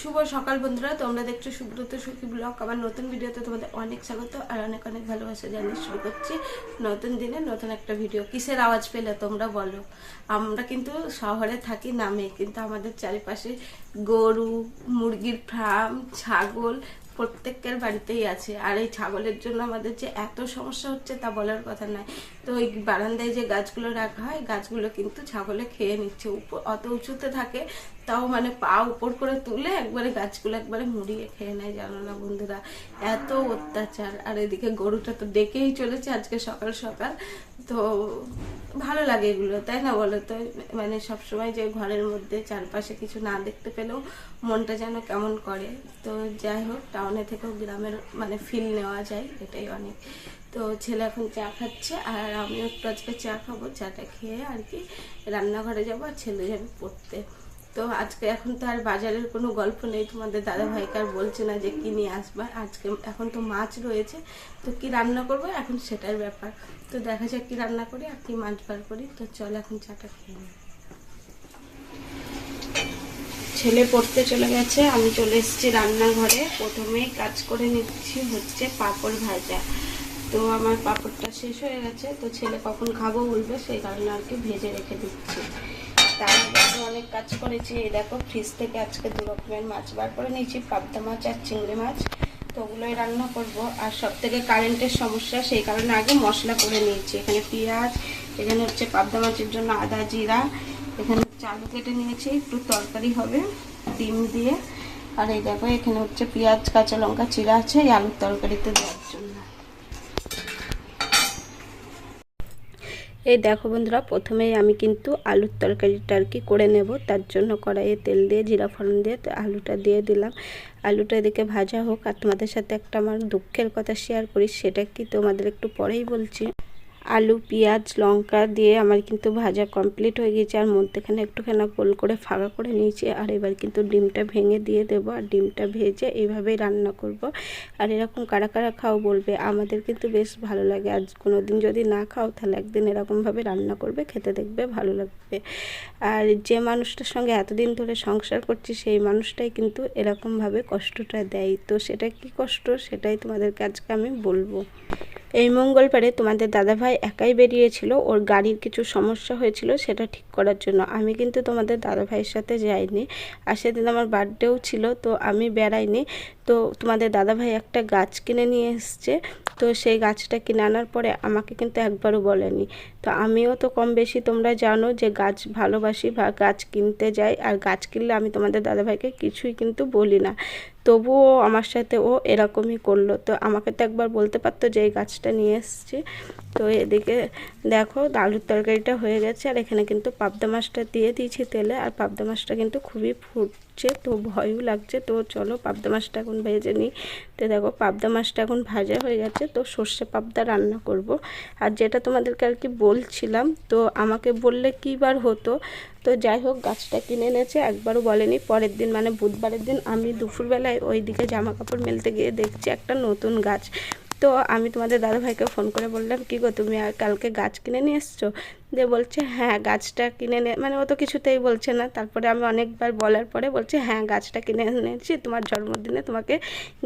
শুভ সকাল বন্ধুরা, তোমরা দেখছ সুব্রত সুখী ব্লগ। আমার নতুন ভিডিওতে তোমাদের অনেক স্বাগত আর অনেক অনেক ভালোবাসা জানিয়ে শুরু করছি। নতুন দিনে নতুন একটা ভিডিও। কিসের আওয়াজ পেলে তোমরা বলো? আমরা কিন্তু শহরে থাকি, নামে, কিন্তু আমাদের চারিপাশে গরু, মুরগির ফার্ম, ছাগল প্রত্যেকের বাড়িতেই আছে। আর এই ছাগলের জন্য আমাদের যে এত সমস্যা হচ্ছে তা বলার কথা নয়। তো ওই বারান্দায় যে গাছগুলো রাখা হয়, গাছগুলো কিন্তু ছাগলে খেয়ে নিচ্ছে। অত উঁচুতে থাকে তাও মানে পা উপর করে তুলে একবারে গাছগুলো একবারে মুড়িয়ে খেয়ে নেয়, জানো না বন্ধুরা? এত অত্যাচার। আর এদিকে গরুটা তো ডেকেই চলেছে আজকে সকাল সকাল। তো ভালো লাগে এগুলো, তাই না বলো? তো মানে সবসময় যে ঘরের মধ্যে চারপাশে কিছু না দেখতে পেলেও মনটা যেন কেমন করে। তো যাই হোক, টাউনে থেকেও গ্রামের মানে ফিল নেওয়া যায়, এটাই অনেক। তো ছেলে এখন চা খাচ্ছে, আর আমিও একটু আজকে চা খাব, চাটা খেয়ে আর কি রান্নাঘরে যাব, আর ছেলে যাবে পড়তে। তো আজকে এখন তো আর বাজারের কোনো গল্প নেই। তোমাদের দাদা ভাইকে বলছে না যে কি নিয়ে আসবা। আজকে এখন তো মাছ রয়েছে। তো কি রান্না করব? এখন সেটার ব্যাপার। তো দেখা যাক কি রান্না করি আর কি মাছ বার করি। তো চল এখন চাটা খেয়ে নিই ছেলে পড়তে চলে গেছে। আমি চলে এসেছি রান্নাঘরে। প্রথমেই কাজ করে নিচ্ছি হচ্ছে পাঁপড় ভাজা। তো আমার পাঁপড়টা শেষ হয়ে গেছে। তো ছেলে কখন খাব বলবে? সেই কারণে আর কি ভেজে রেখে দিচ্ছি। তার অনেক কাজ করেছি। এই দেখো ফ্রিজ থেকে আজকে দু রকমের মাছ বার করে নিয়েছি, পাবদা মাছ আর চিংড়ি মাছ। তো ওগুলোই রান্না করব। আর সব থেকে কারেন্টের সমস্যা, সেই কারণে আগে মশলা করে নিয়েছি। এখানে পেঁয়াজ, এখানে হচ্ছে পাবদা মাছের জন্য আদা, জিরা, এখানে চালু কেটে নিয়েছি। একটু তরকারি হবে, ডিম দিয়ে। আর এই দেখো, এখানে হচ্ছে পেঁয়াজ, কাঁচা লঙ্কা, চিরা আছে, এই আলুর তরকারিতে দেওয়ার জন্য। এই দেখো বন্ধুরা, প্রথমেই আমি কিন্তু আলুর তরকারিটা আর কি করে নেব। তার জন্য কড়াইয়ে তেল দিয়ে, জিরা ফোড়ন দিয়ে আলুটা দিয়ে দিলাম। আলুটা এদিকে ভাজা হোক, আর তোমাদের সাথে একটা আমার দুঃখের কথা শেয়ার করি, সেটা কি তোমাদের একটু পরেই বলছি। আলু, পেঁয়াজ, লঙ্কা দিয়ে আমার কিন্তু ভাজা কমপ্লিট হয়ে গেছে আর মধ্যেখানে একটুখানি গোল করে ফাঁকা করে নিয়েছি আর এবার কিন্তু ডিমটা ভেঙে দিয়ে দেবো আর ডিমটা ভেজে এইভাবেই রান্না করব। আর এরকম কারা কারা খাও বলবে, আমাদের কিন্তু বেশ ভালো লাগে। আজ কোনো দিন যদি না খাও তাহলে একদিন এরকমভাবে রান্না করবে, খেতে দেখবে ভালো লাগবে। আর যে মানুষটার সঙ্গে এতদিন ধরে সংসার করছি সেই মানুষটাই কিন্তু এরকমভাবে কষ্টটা দেয়। তো সেটা কি কষ্ট? সেটাই তোমাদেরকে আজকে আমি বলব। এই মঙ্গলবারে তোমাদের দাদাভাই একাই বেরিয়েছিল, ওর গাড়ির কিছু সমস্যা হয়েছিল সেটা ঠিক করার জন্য। আমি কিন্তু তোমাদের দাদা ভাইয়ের সাথে যাইনি আর সেদিন আমার বার্থডেও ছিল, তো আমি বেড়াইনি। তো তোমাদের দাদাভাই একটা গাছ কিনে নিয়ে এসছে। তো সেই গাছটা কিনে আনার পরে আমাকে কিন্তু একবারও বলেনি। তো আমিও তো কম বেশি তোমরা জানো যে গাছ ভালোবাসি বা গাছ কিনতে যাই আর গাছ কিনলে আমি তোমাদের দাদাভাইকে কিছুই কিন্তু বলি না। তবুও আমার সাথে ও এরকমই করল। তো আমাকে তো একবার বলতে পারতো যে এই গাছটা নিয়ে এসছি। তো এদিকে দেখো আলুর তরকারিটা হয়ে গেছে আর এখানে কিন্তু পাবদা মাছটা দিয়ে দিয়েছি তেলে। আর পাবদা মাছটা কিন্তু খুবই ফুটছে তো ভয়ও লাগছে। তো চলো পাবদা মাছটা এখন ভেজে নিই। তো দেখো, পাবদা মাছটা এখন ভাজা হয়ে গেছে, তো সর্ষে পাবদা রান্না করব। আর যেটা তোমাদেরকে আর কি বলছিলাম, তো আমাকে বললে কিবার হতো, তো যাই হোক, গাছটা কিনে এনেছে, একবারও বলেনি। পরের দিন মানে বুধবারের দিন আমি দুপুরবেলায় ওই দিকে জামা কাপড় মেলতে গিয়ে দেখছি একটা নতুন গাছ। তো আমি তোমাদের দাদাভাইকে ফোন করে বললাম, কী গো, তুমি আর কালকে গাছ কিনে নিয়ে এসছো? দিয়ে বলছে হ্যাঁ গাছটা কিনে নে মানে ও তো কিছুতেই বলছে না। তারপরে আমি অনেকবার বলার পরে বলছে হ্যাঁ গাছটা কিনে এনেছি, তোমার জন্মদিনে তোমাকে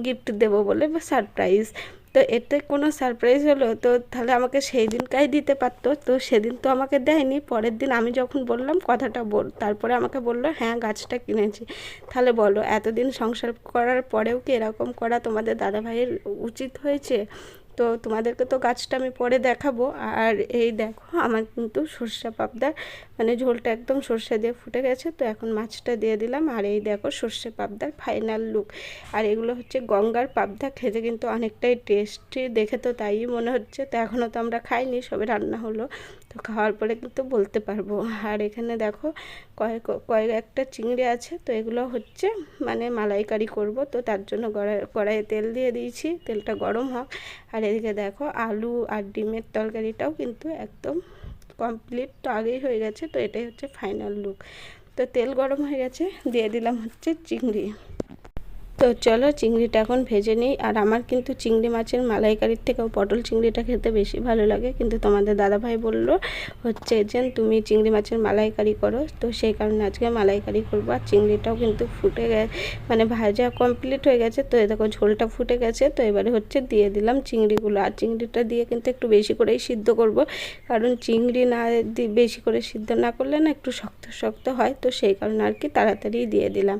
গিফট দেবো বলে সারপ্রাইজ তো এতে কোনো সারপ্রাইজ হলো, তো তাহলে আমাকে সেই দিনকাই দিতে পারতো। তো সেদিন তো আমাকে দেয়নি, পরের দিন আমি যখন বললাম কথাটা বল, তারপরে আমাকে বলল হ্যাঁ গাছটা কিনেছি। তাহলে বলো, এতদিন সংসার করার পরেও কি এরকম করা তোমাদের দাদাভাইয়ের উচিত হয়েছে? তো তোমাদেরকে তো গাছটা আমি পরে দেখাবো। আর এই দেখো, আমার কিন্তু সর্ষা পাবদার মানে ঝোলটা একদম সর্ষে দিয়ে ফুটে গেছে। তো এখন মাছটা দিয়ে দিলাম। আর এই দেখো সর্ষে পাবদার ফাইনাল লুক আর এগুলো হচ্ছে গঙ্গার পাবদা, খেতে কিন্তু অনেকটাই টেস্টি দেখে তো তাই মনে হচ্ছে। তো এখনও তো আমরা খাইনি, সবে রান্না হলো। তো খাওয়ার পরে কিন্তু বলতে পারব। আর এখানে দেখো কয়েক কয়েক একটা চিংড়ি আছে, তো এগুলো হচ্ছে মানে মালাইকারি করব। তো তার জন্য কড়াই কড়াইয়ে তেল দিয়ে দিয়েছি, তেলটা গরম হোক। আর এদিকে দেখো আলু আর ডিমের তরকারিটাও কিন্তু একদম কমপ্লিট তো আগেই হয়ে গেছে, তো এটাই হচ্ছে ফাইনাল লুক তো তেল গরম হয়ে গেছে, দিয়ে দিলাম হচ্ছে চিংড়ি। তো চলো চিংড়িটা এখন ভেজে নিই। আর আমার কিন্তু চিংড়ি মাছের মালাইকারির থেকেও পটল চিংড়িটা খেতে বেশি ভালো লাগে। কিন্তু তোমাদের দাদাভাই বলল হচ্ছে যে, তুমি চিংড়ি মাছের মালাইকারি করো। তো সেই কারণে আজকে মালাইকারি করব। আর চিংড়িটাও কিন্তু ফুটে গে মানে ভাজা কমপ্লিট হয়ে গেছে। তো এই দেখো ঝোলটা ফুটে গেছে। তো এবারে হচ্ছে দিয়ে দিলাম চিংড়িগুলো। আর চিংড়িটা দিয়ে কিন্তু একটু বেশি করেই সিদ্ধ করব। কারণ চিংড়ি না বেশি করে সিদ্ধ না করলে না একটু শক্ত শক্ত হয়। তো সেই কারণে আর কি তাড়াতাড়ি দিয়ে দিলাম।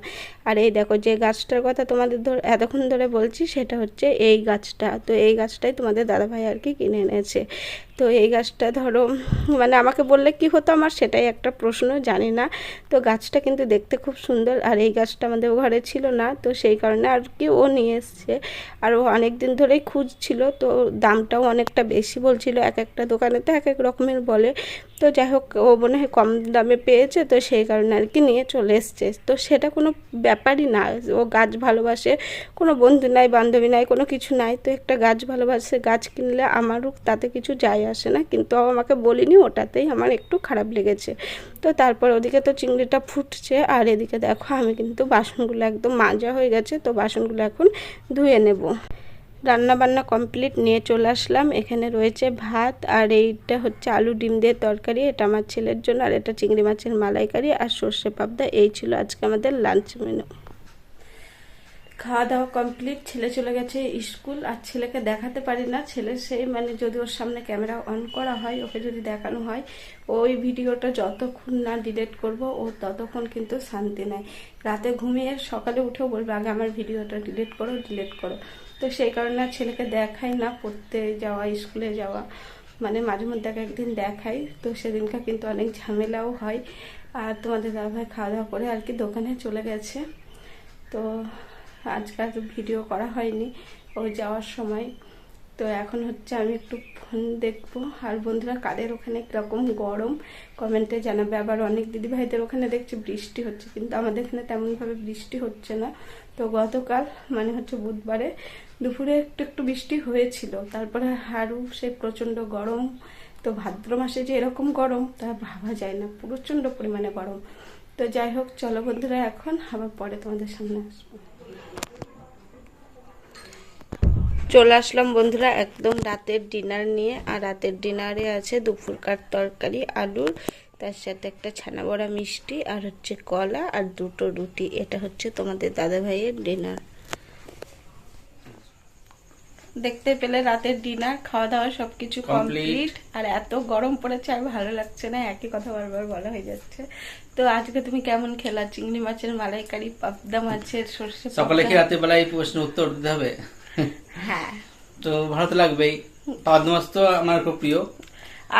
আর এই দেখো যে গাছটার কথা তোমাদের ধর, এতক্ষণ ধরে বলছি সেটা হচ্ছে এই গাছটা। তো এই গাছটাই তোমাদের দাদাভাই আর কি কিনে এনেছে। তো এই গাছটা ধরো মানে আমাকে বললে কি হতো আমার সেটাই একটা প্রশ্ন, জানি না। তো গাছটা কিন্তু দেখতে খুব সুন্দর, আর এই গাছটা আমাদের ঘরে ছিল না, তো সেই কারণে আর কি ও নিয়ে এসছে। আর ও অনেক দিন ধরেই খুঁজছিল, তো দামটাও অনেকটা বেশি বলছিল, এক একটা দোকানে তো এক এক রকমের বলে। তো যাই হোক, ও মনে হয় কম দামে পেয়েছে, তো সেই কারণে আর কি নিয়ে চলে এসছে। তো সেটা কোনো ব্যাপারই না, ও গাছ ভালোবাসে, কোনো বন্ধু নাই, বান্ধবী নাই, কোনো কিছু নাই, তো একটা গাছ ভালোবাসে, গাছ কিনলে আমারও তাতে কিছু যায় আসে না, কিন্তু আমাকে বলিনি, ওটাতেই আমার একটু খারাপ লেগেছে। তো তারপর ওদিকে তো চিংড়িটা ফুটছে, আর এদিকে দেখো আমি কিন্তু বাসনগুলো একদম মাজা হয়ে গেছে, তো বাসনগুলো এখন ধুয়ে নেব। রান্না বান্না কমপ্লিট, নিয়ে চলে আসলাম। এখানে রয়েছে ভাত, আর এইটা হচ্ছে আলু ডিম দিয়ে তরকারি, এটা আমার ছেলের জন্য, আর এটা চিংড়ি মাছের মালাইকারি, আর সর্ষে পাবদা, এই ছিল আজকে আমাদের লাঞ্চ মেনু খাওয়া দাওয়া কমপ্লিট ছেলে চলে গেছে স্কুল, আর ছেলেকে দেখাতে পারি না। ছেলে সেই মানে যদি ওর সামনে ক্যামেরা অন করা হয়, ওকে যদি দেখানো হয়, ওই ভিডিওটা যতক্ষণ না ডিলিট করব, ও ততক্ষণ কিন্তু শান্তি নেয়। রাতে ঘুমিয়ে সকালে উঠেও বলবে, আগে আমার ভিডিওটা ডিলিট করো ডিলিট করো। তো সেই কারণে ছেলেকে দেখাই না, পড়তে যাওয়া, স্কুলে যাওয়া। মানে মাঝে মধ্যে এক একদিন দেখাই। তো সেদিনকে কিন্তু অনেক ঝামেলাও হয়। আর তোমাদের দাদাভাই খাওয়া দাওয়া করে আর কি দোকানে চলে গেছে। তো আজকাল ভিডিও করা হয়নি, ও যাওয়ার সময়। তো এখন হচ্ছে আমি একটু ফোন দেখব। আর বন্ধুরা, কাদের ওখানে কীরকম গরম? কমেন্টে জানাবে। আবার অনেক দিদিভাইদের ওখানে দেখছি বৃষ্টি হচ্ছে, কিন্তু আমাদের এখানে তেমনভাবে বৃষ্টি হচ্ছে না। তো গতকাল মানে হচ্ছে বুধবারে, দুপুরে একটু একটু বৃষ্টি হয়েছিল। তারপরে আরও সে প্রচণ্ড গরম। তো ভাদ্র মাসে যে এরকম গরম, তা ভাবা যায় না। প্রচণ্ড পরিমাণে গরম। তো যাই হোক, চলো বন্ধুরা, এখন আবার পরে তোমাদের সামনে আসব। চলে আসলাম বন্ধুরা, একদম রাতের ডিনার নিয়ে। আর রাতের ডিনারে আছে দুপুরকার তরকারি, আলুর, তার সাথে একটা ছানা বড়া মিষ্টি, আর হচ্ছে কলা, আর দুটো রুটি। এটা হচ্ছে তোমাদের দাদা ভাইয়ের ডিনার দেখতে পেলে রাতের ডিনার খাওয়া দাওয়া সবকিছু কমপ্লিট আর এত গরম পড়েছে আর ভালো লাগছে না একই কথা বারবার বলা হয়ে যাচ্ছে। তো আজকে তুমি কেমন খেলা? চিংড়ি মাছের মালাইকারি পাবদা মাছের সর্ষে সকালে? কি রাতে বেলায় এই প্রশ্ন উত্তর দিতে হবে? হ্যাঁ। তো ভালো তো লাগবেই। পাবদা মাছ তো আমার খুব প্রিয়।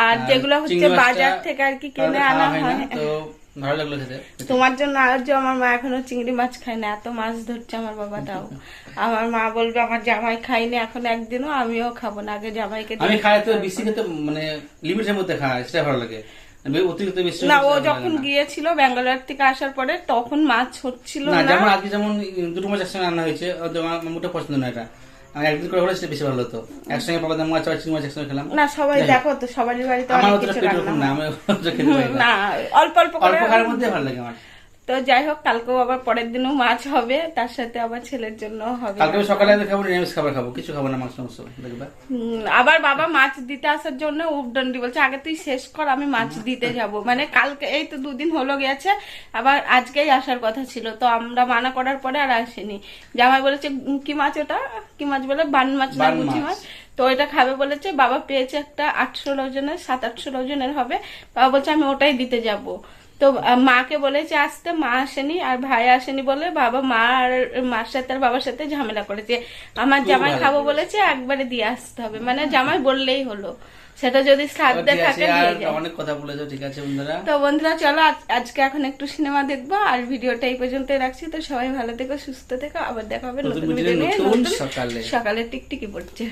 আর যেগুলো হচ্ছে বাজার থেকে আর কি কিনে আনা হয়। তো ভালো লাগল খেতে। তোমার জন্য আর যে আমার মা এখনও চিংড়ি মাছ খায় না এত মাছ ধরছে আমার বাবাটাও। আমার মা বলবে আমার জামাই খাইনি এখন একদিনও আমিও খাব না আগে জামাইকে আমি খাই তো বেশি খেতে মানে লিমিটের মধ্যে খাই সেটা ভালো লাগে। না ও যখন গিয়েছিল ব্যাঙ্গালোর থেকে আসার পরে তখন মাছ হচ্ছিল না যেমন আজকে যেমন দুটো মাছ একসঙ্গে রান্না হয়েছে মোটা পছন্দ না এটা। আমি একদিন করে হলে সেটা বেশি ভালো হতো। একসঙ্গে পাবদা মাছ আর চিংড়ি মাছ একসঙ্গে খেলাম। না সবাই দেখো তো সবারই বাড়িতে অনেক কিছু রান্না না আমি না। অল্প অল্প অল্প খাওয়ার মধ্যে ভালো লাগে আমার। তো যাই হোক কালকেও আবার পরের দিনও মাছ হবে তার সাথে আবার ছেলের জন্য হবে কালকে আমি সকালে খাব নিরামিষ খাবার খাব। কিছু খাব না মাছ মাংস দেখবা? আবার বাবা মাছ দিতে আসার জন্য উপদণ্ডি বলছে আগে তুই শেষ কর আমি মাছ দিতে যাব। মানে কালকে এই তো দুদিন হলো গেছে আবার আজকেই আসার কথা ছিল। তো আমরা মানা করার পরে আর আসেনি। জামাই বলেছে কি মাছ ওটা কি মাছ বলে? বান মাছ না গুচি মাছ। মাছ। তো এটা খাবে বলেছে বাবা পেয়েছে একটা আটশো ওজনের সাত আটশো ওজনের হবে। বাবা বলছে আমি ওটাই দিতে যাব। তো মাকে বলেছে আসতে মা আসেনি আর ভাই আসেনি বলে বাবা মা আর মার সাথে আর বাবার সাথে ঝামেলা করেছে। আমার জামাই খাব বলেছে। একবারে দিয়ে আসতে হবে। মানে জামাই বললেই হলো। সেটা যদি শ্রাদ্ধে থাকে অনেক কথা বলেছ ঠিক আছে বন্ধুরা? তো বন্ধুরা চলো আজকে এখন একটু সিনেমা দেখব আর ভিডিওটা এই পর্যন্তই রাখছি। তো সবাই ভালো থেকো সুস্থ থেকো। আবার দেখা হবে নতুন ভিডিও সকালে। সকালে টিকটিকি পড়ছে।